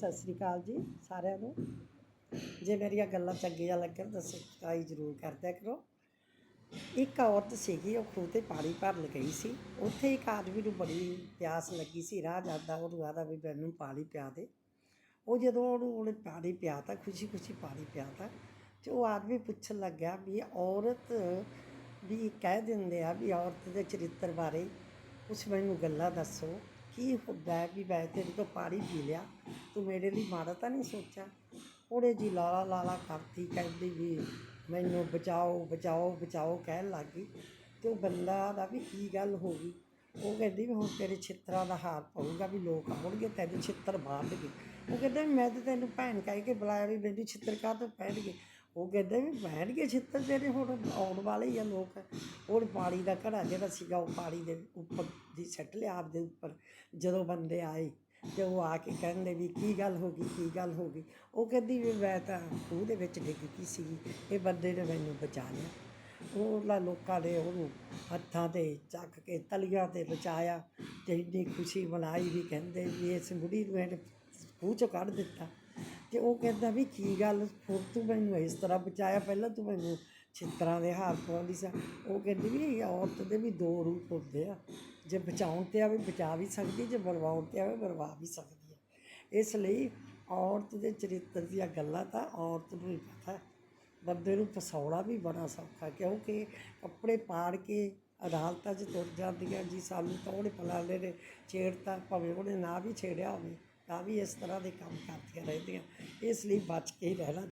ਸਤਿ ਸ੍ਰੀ ਅਕਾਲ ਜੀ ਸਾਰਿਆਂ ਨੂੰ। ਜੇ ਮੇਰੀਆਂ ਗੱਲਾਂ ਚੰਗੀਆਂ ਲੱਗਣ ਤਾਂ ਸਬਸਕ੍ਰਾਈਬ ਜ਼ਰੂਰ ਕਰਦਿਆ ਕਰੋ। ਇੱਕ ਔਰਤ ਸੀਗੀ, ਉਹ ਖੂਹ ਤੇ ਪਾਣੀ ਭਰਨ ਗਈ ਸੀ। ਉੱਥੇ ਇੱਕ ਆਦਮੀ ਨੂੰ ਬੜੀ ਪਿਆਸ ਲੱਗੀ ਸੀ, ਰਾਹ ਜਾਂਦਾ ਉਹਨੂੰ ਆਦਾ ਵੀ ਮੈਨੂੰ ਪਾਣੀ ਪਿਆ ਦੇ। ਉਹ ਜਦੋਂ ਉਹਨੂੰ ਉਹਨੇ ਪਾਣੀ ਪਿਆਤਾ ਖੁਸ਼ੀ ਖੁਸ਼ੀ ਪਾਣੀ ਪਿਆਤਾ ਤੇ ਉਹ ਆਦਮੀ ਪੁੱਛਣ ਲੱਗਿਆ ਵੀ ਔਰਤ ਵੀ ਕਹਿ ਦਿੰਦੇ ਆ ਵੀ ਔਰਤ ਦੇ ਚਰਿੱਤਰ ਬਾਰੇ ਕੁਛ ਮੈਨੂੰ ਗੱਲਾਂ ਦੱਸੋ। ਕੀ ਹੁੰਦਾ ਹੈ ਵੀ ਮੈਂ ਤੇਰੇ ਤੋਂ ਪਾਣੀ ਪੀ ਲਿਆ, ਤੂੰ ਮੇਰੇ ਲਈ ਮਾੜਾ ਤਾਂ ਨਹੀਂ ਸੋਚਿਆ? ਉਹਨੇ ਜੀ ਲਾਲਾ ਲਾਲਾ ਕਰਤੀ, ਕਹਿੰਦੀ ਵੀ ਮੈਨੂੰ ਬਚਾਓ ਬਚਾਓ ਬਚਾਓ ਕਹਿਣ ਲੱਗ ਗਈ ਤੇ ਉਹ ਬੰਦਾ ਦਾ ਵੀ ਕੀ ਗੱਲ ਹੋ ਗਈ? ਉਹ ਕਹਿੰਦੀ ਵੀ ਹੁਣ ਤੇਰੇ ਛਿੱਤਰਾਂ ਦਾ ਹਾਰ ਪਊਗਾ ਵੀ ਲੋਕ ਆਉਣਗੇ, ਤੈਨੂੰ ਛਿੱਤਰ ਮਾਰਨਗੇ। ਉਹ ਕਹਿੰਦਾ ਵੀ ਮੈਂ ਤਾਂ ਤੈਨੂੰ ਭੈਣ ਕਹਿ ਕੇ ਬੁਲਾਇਆ ਵੀ ਮੈਨੂੰ ਛਿੱਤਰ ਕਾਹ ਤੋਂ ਪੈਣਗੇ? ਉਹ ਕਹਿੰਦੇ ਵੀ ਪੈਣਗੇ ਛਿੱਤਰ ਤੇਰੇ ਹੁਣ ਆਉਣ ਵਾਲੇ ਹੀ ਆ ਲੋਕ। ਉਹ ਪਾਣੀ ਦਾ ਘੜਾ ਜਿਹੜਾ ਸੀਗਾ ਉਹ ਪਾਣੀ ਦੇ ਉੱਪਰ ਦੀ ਸੱਟ ਲਿਆ ਆਪਦੇ ਉੱਪਰ, ਜਦੋਂ ਬੰਦੇ ਆਏ ਤੇ ਉਹ ਆ ਕੇ ਕਹਿੰਦੇ ਵੀ ਕੀ ਗੱਲ ਹੋ ਗਈ, ਕੀ ਗੱਲ ਹੋ ਗਈ। ਉਹ ਕਹਿੰਦੀ ਵੀ ਮੈਂ ਤਾਂ ਖੂਹ ਦੇ ਵਿੱਚ ਡਿੱਗ ਗਈ ਸੀ, ਇਹ ਬੰਦੇ ਨੇ ਮੈਨੂੰ ਬਚਾ ਲਿਆ। ਉਹਨਾਂ ਲੋਕਾਂ ਨੇ ਉਹਨੂੰ ਹੱਥਾਂ ਤੇ ਚੱਕ ਕੇ ਤਲੀਆਂ ਤੇ ਬਚਾਇਆ ਤੇ ਇੰਨੀ ਖੁਸ਼ੀ ਮਨਾਈ ਵੀ ਕਹਿੰਦੇ ਵੀ ਇਸ ਬੁੜੀ ਨੂੰ ਇਹਨੇ ਖੂਹ ਚੋਂ ਕੱਢ ਦਿੱਤਾ। ਤੇ ਉਹ ਕਹਿੰਦਾ ਵੀ ਕੀ ਗੱਲ ਫਿਰ ਤੂੰ ਮੈਨੂੰ ਇਸ ਤਰ੍ਹਾਂ ਬਚਾਇਆ, ਪਹਿਲਾਂ ਤੂੰ ਮੈਨੂੰ ਛਿੱਤਰਾਂ ਦੇ ਹਾਰ ਪਾਉਂਦੀ ਸੀ। ਉਹ ਕਹਿੰਦੀ ਵੀ ਔਰਤ ਦੇ ਵੀ ਦੋ ਰੂਪ ਹੁੰਦੇ ਆ। ਜੇ ਬਚਾਉਣ ਤੇ ਆਵੇ ਬਚਾ ਵੀ ਸਕਦੀ, ਜੇ ਬਰਵਾਉਣ ਤੇ ਆਵੇ ਬਰਵਾ ਵੀ ਸਕਦੀ ਹੈ ਇਸ ਲਈ ਔਰਤ ਦੇ ਚਰਿੱਤਰ ਦੀਆਂ ਗੱਲਾਂ ਤਾਂ ਔਰਤ ਨੂੰ ਹੀ ਪਤਾ। ਬੰਦੇ ਨੂੰ ਫਸਾਉਣਾ ਵੀ ਬੜਾ ਸੌਖਾ, ਕਿਉਂਕਿ ਕੱਪੜੇ ਪਾੜ ਕੇ ਅਦਾਲਤਾਂ 'ਚ ਤੁਰ ਜਾਂਦੀਆਂ ਜੀ, ਸਾਨੂੰ ਤਾਂ ਉਹਨੇ ਫਲਾਣੇ ਨੇ ਛੇੜਤਾ, ਭਾਵੇਂ ਉਹਨੇ ਨਾ ਵੀ ਛੇੜਿਆ ਹੋਵੇ। ਤਾਂ ਵੀ ਇਸ ਤਰ੍ਹਾਂ ਦੇ ਕੰਮ ਕਰਦੀਆਂ ਰਹਿੰਦੀਆਂ ਇਸ ਲਈ ਬਚ ਕੇ ਹੀ ਰਹਿਣਾ